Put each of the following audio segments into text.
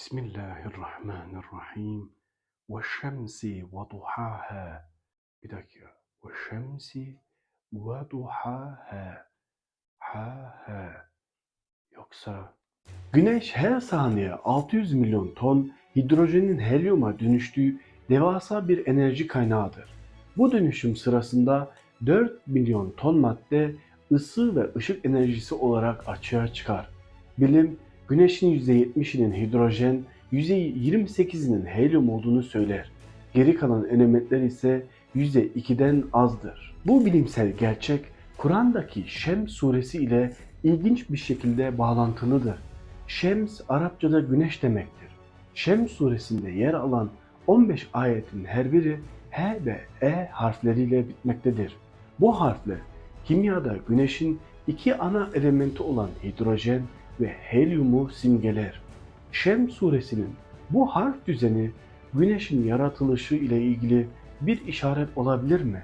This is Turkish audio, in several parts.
Bismillahirrahmanirrahim. Ve şemsi ve duhaha. Bir dakika. Ve duhaha. Ha ha. Yoksa Güneş her saniye 600 milyon ton hidrojenin helyuma dönüştüğü devasa bir enerji kaynağıdır. Bu dönüşüm sırasında 4 milyon ton madde ısı ve ışık enerjisi olarak açığa çıkar. Bilim, Güneşin %70'inin hidrojen, %28'inin helyum olduğunu söyler. Geri kalan elementler ise %2'den azdır. Bu bilimsel gerçek, Kur'an'daki Şems suresi ile ilginç bir şekilde bağlantılıdır. Şems Arapçada güneş demektir. Şems suresinde yer alan 15 ayetin her biri H ve E harfleriyle bitmektedir. Bu harfler kimyada güneşin iki ana elementi olan hidrojen ve helyumu simgeler. Şems suresinin bu harf düzeni güneşin yaratılışı ile ilgili bir işaret olabilir mi?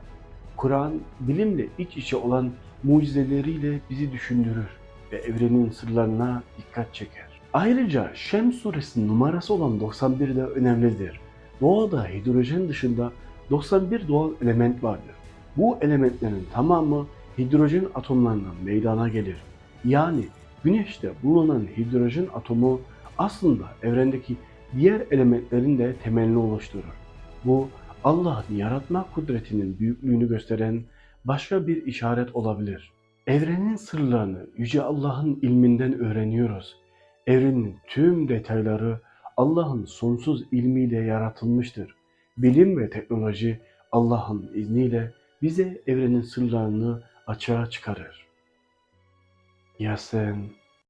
Kur'an bilimle iç içe olan mucizeleriyle bizi düşündürür ve evrenin sırlarına dikkat çeker. Ayrıca Şems suresinin numarası olan 91 de önemlidir. Doğada hidrojen dışında 91 doğal element vardır. Bu elementlerin tamamı hidrojen atomlarından meydana gelir. Yani Güneşte bulunan hidrojen atomu aslında evrendeki diğer elementlerin de temelini oluşturur. Bu Allah'ın yaratma kudretinin büyüklüğünü gösteren başka bir işaret olabilir. Evrenin sırlarını Yüce Allah'ın ilminden öğreniyoruz. Evrenin tüm detayları Allah'ın sonsuz ilmiyle yaratılmıştır. Bilim ve teknoloji Allah'ın izniyle bize evrenin sırlarını açığa çıkarır. Yes, then.